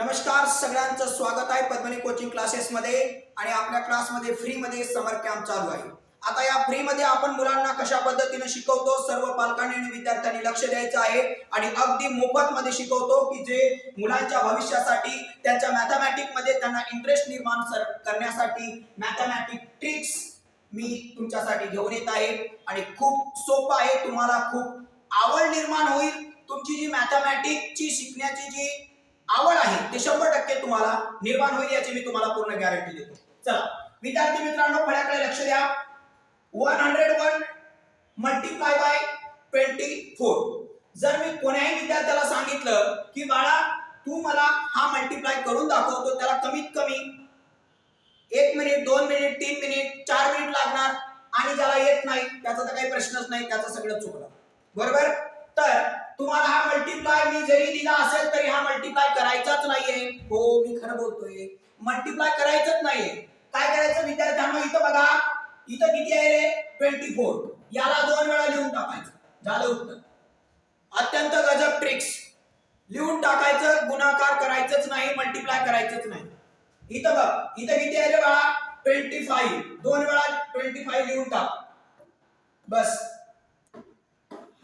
नमस्कार सगळ्यांचं स्वागत आहे पद्मनी कोचिंग क्लासेसमध्ये आणि आपल्या क्लासमध्ये फ्रीमध्ये समर कॅम्प चालू आहे. आता या फ्रीमध्ये आपण मुलांना कशा पद्धतीने शिकवतो सर्व पालकांनी आणि विद्यार्थ्यांनी लक्ष द्यायचं आहे आणि अगदी मोफत मध्ये शिकवतो की जे मुलांच्या भविष्यासाठी त्यांच्या मॅथमॅटिकमध्ये त्यांना इंटरेस्ट निर्माण करण्यासाठी मॅथमॅटिक ट्रिक्स मी तुमच्यासाठी घेऊन येत आहे. आणि खूप सोपं आहे तुम्हाला खूप आवड निर्माण होईल. तुमची जी मॅथमॅटिकची शिकण्याची जी आवड आहे ते शंभर टक्के तुम्हाला निर्माण होईल याची मी तुम्हाला पूर्ण गॅरंटी देतो. चला विद्यार्थी मित्रांनो फळ्याकडे लक्ष द्या. One hundred one multiply by twenty four जर मी कोण्याही विद्यार्थ्याला सांगितलं की बाळा तू मला हा मल्टिप्लाय करून दाखवतो त्याला कमीत कमी एक मिनिट दोन मिनिट तीन मिनिट चार मिनिट लागणार आणि ज्याला येत नाही त्याचा तर काही प्रश्नच नाही त्याचं सगळं चुकलं. बरोबर? जरी दिला असेल तरी हा मल्टिप्लाय करायचाच नाहीये. हो मी खरं बोलतोय. मल्टिप्लाय करायचंच नाहीये. काय करायचं विद्यार्थ्यांना इथं बघा. इथं किती आहे रे? ट्वेंटी फोर याला दोन वेळा लिहून टाकायचं. झालं उत्तर. अत्यंत गजब ट्रिक्स लिहून टाकायचं गुणाकार करायचंच नाही मल्टिप्लाय करायचंच नाही. इथं बघ. इथं किती आहे रे बाळा? ट्वेंटी फाईव्ह दोन वेळा ट्वेंटी फाईव्ह लिहून टाक. बस.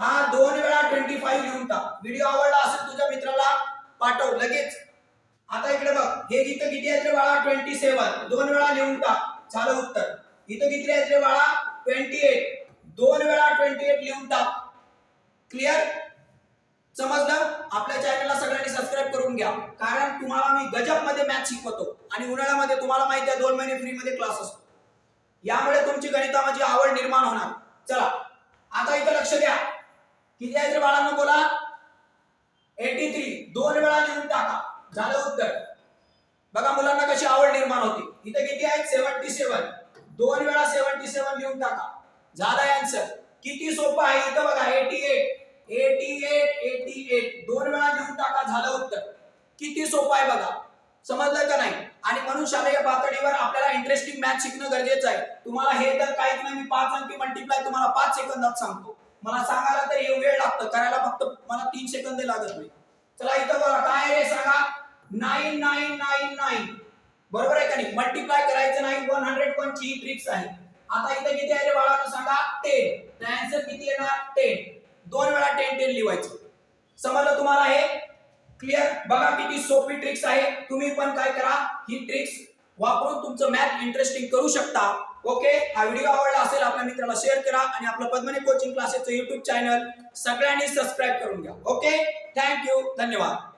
हा दोन वेळा ट्वेंटी फाईव्ह लिहून टाक. व्हिडिओ आवडला पाठव लगेच. आता इकडे बघ हे इथं किती आहेत रे बाळा? ट्वेंटी सेवन दोन वेळा लिहून टाक. झालं उत्तर. इथं किती आहेत रे बाळा? ट्वेंटी एट दोन वेळा ट्वेंटी एट लिहून टाक. क्लिअर समजलं? आपल्या चॅनलला सगळ्यांनी सबस्क्राईब करून घ्या. कारण तुम्हाला मी गजबमध्ये मॅथ शिकवतो आणि उन्हाळ्यामध्ये तुम्हाला माहिती आहे दोन महिने फ्री मध्ये क्लास असतो. यामुळे तुमची गणितामध्ये आवड निर्माण होणार. चला आता इथं लक्ष द्या. किती आहे बाळांना बोला? एटी थ्री दोन वेळा लिहून टाका. झालं उत्तर. बघा मुलांना कशी आवड निर्माण होती. इथं किती आहेत? Seventy seven. दोन वेळा सेव्हन्टी सेवन लिहून टाका. झालाय आन्सर किती सोपं आहे इथं बघा eighty eight eighty eight eighty eight दोन वेळा लिहून टाका झालं उत्तर. किती सोपं आहे बघा. समजलं का नाही? आणि म्हणून शालेय पातळीवर आपल्याला इंटरेस्टिंग मॅथ शिकणं गरजेचं आहे. तुम्हाला हे तर काहीच नाही. मी पाच अंकी मल्टिप्लाय तुम्हाला पाच सेकंदात सांगतो. मला सांगायला तर एवढं वेळ लागतं. करायला फक्त मला तीन सेकंद लागत नाही. चला इथं बघा काय आहे रे सांगा? Nine nine nine nine. बरोबर आहे का नाही? मल्टिप्लाय करायचं नाही वन हंड्रेड वन ची ट्रिक्स आहे. आता इथं किती आहे रे बाळांनो सांगा? टेन. आन्सर किती येणार? टेन. दोन वेळा टेन टेन लिहायचं समजलं तुम्हाला हे? क्लिअर बघा किती सोपी ट्रिक्स आहे. तुम्ही पण काय करा ही ट्रिक्स वापरून तुमचं मॅथ इंटरेस्टिंग करू शकता. ओके हा व्हिडिओ आवडला असेल आपल्या मित्राला शेअर करा आणि आपलं पद्मनी कोचिंग क्लासेसचं युट्यूब चॅनल सगळ्यांनी सबस्क्राईब करून घ्या. ओके थँक्यू धन्यवाद.